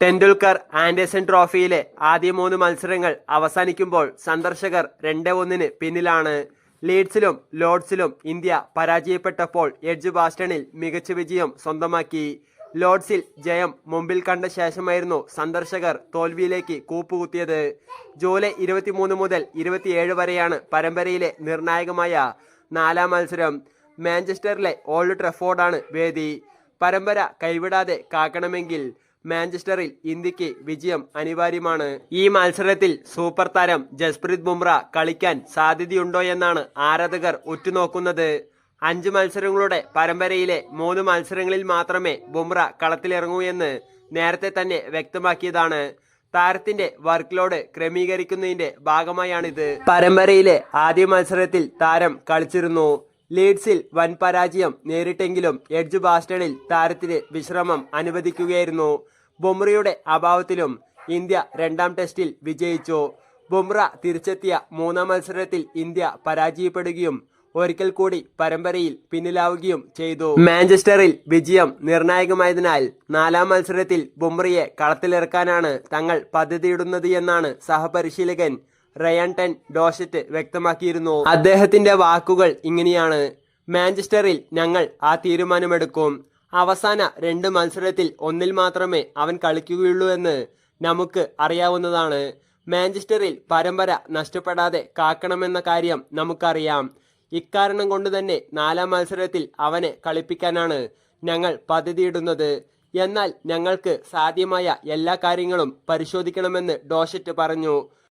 Tendulkar Anderson ട്രോഫിയിലെ ആദ്യ മൂന്ന് മത്സരങ്ങൾ അവസാനിക്കുമ്പോൾ സന്ദർശകർ രണ്ട് ഒന്നിന് പിന്നിലാണ്. ലീഡ്സിലും ലോഡ്സിലും ഇന്ത്യ പരാജയപ്പെട്ടപ്പോൾ എഡ്ജ് ബാസ്റ്റണിൽ മികച്ച വിജയം സ്വന്തമാക്കി. ലോഡ്സിൽ ജയം മുമ്പിൽ കണ്ട ശേഷമായിരുന്നു സന്ദർശകർ തോൽവിയിലേക്ക് കൂപ്പുകുത്തിയത്. ജൂലൈ ഇരുപത്തിമൂന്ന് മുതൽ ഇരുപത്തിയേഴ് വരെയാണ് പരമ്പരയിലെ നിർണായകമായ നാലാം മത്സരം. മാഞ്ചസ്റ്ററിലെ ഓൾഡ് ട്രഫോർഡാണ് വേദി. പരമ്പര കൈവിടാതെ കാക്കണമെങ്കിൽ മാഞ്ചസ്റ്ററിൽ ഇന്ത്യയ്ക്ക് വിജയം അനിവാര്യമാണ്. ഈ മത്സരത്തിൽ സൂപ്പർ താരം ജസ്പ്രീത് ബുംറ കളിക്കാൻ സാധ്യതയുണ്ടോ എന്നാണ് ആരാധകർ ഉറ്റുനോക്കുന്നത്. അഞ്ച് മത്സരങ്ങളുടെ പരമ്പരയിലെ മൂന്ന് മത്സരങ്ങളിൽ മാത്രമേ ബുംറ കളത്തിലിറങ്ങൂ എന്ന് നേരത്തെ തന്നെ വ്യക്തമാക്കിയതാണ്. താരത്തിന്റെ വർക്ക് ലോഡ് ക്രമീകരിക്കുന്നതിന്റെ ഭാഗമായാണിത്. പരമ്പരയിലെ ആദ്യ മത്സരത്തിൽ താരം കളിച്ചിരുന്നു. ലീഡ്സിൽ വൻ പരാജയം നേരിട്ടെങ്കിലും എഡ്ജ് ബാസ്റ്റണിൽ താരത്തിന് വിശ്രമം അനുവദിക്കുകയായിരുന്നു. ബുംറയുടെ അഭാവത്തിലും ഇന്ത്യ രണ്ടാം ടെസ്റ്റിൽ വിജയിച്ചു. ബുംറ തിരിച്ചെത്തിയ മൂന്നാം മത്സരത്തിൽ ഇന്ത്യ പരാജയപ്പെടുകയും ഒരിക്കൽ കൂടി പരമ്പരയിൽ പിന്നിലാവുകയും ചെയ്തു. മാഞ്ചസ്റ്ററിൽ വിജയം നിർണായകമായതിനാൽ നാലാം മത്സരത്തിൽ ബുംറയെ കളത്തിലിറക്കാനാണ് തങ്ങൾ പദ്ധതിയിടുന്നത് എന്നാണ് സഹപരിശീലകൻ റയൻ ടെൻ ഡോഷറ്റ് വ്യക്തമാക്കിയിരുന്നു. അദ്ദേഹത്തിന്റെ വാക്കുകൾ ഇങ്ങനെയാണ്. മാഞ്ചസ്റ്ററിൽ ഞങ്ങൾ ആ തീരുമാനമെടുക്കും. അവസാന രണ്ട് മത്സരത്തിൽ ഒന്നിൽ മാത്രമേ അവൻ കളിക്കുകയുള്ളൂ എന്ന് നമുക്ക് അറിയാവുന്നതാണ്. മാഞ്ചസ്റ്ററിൽ പരമ്പര നഷ്ടപ്പെടാതെ കാക്കണമെന്ന കാര്യം നമുക്കറിയാം. ഇക്കാരണം കൊണ്ട് തന്നെ നാലാം മത്സരത്തിൽ അവനെ കളിപ്പിക്കാനാണ് ഞങ്ങൾ പദ്ധതിയിടുന്നത്. എന്നാൽ ഞങ്ങൾക്ക് സാധ്യമായ എല്ലാ കാര്യങ്ങളും പരിശോധിക്കണമെന്ന് ഡോഷറ്റ് പറഞ്ഞു.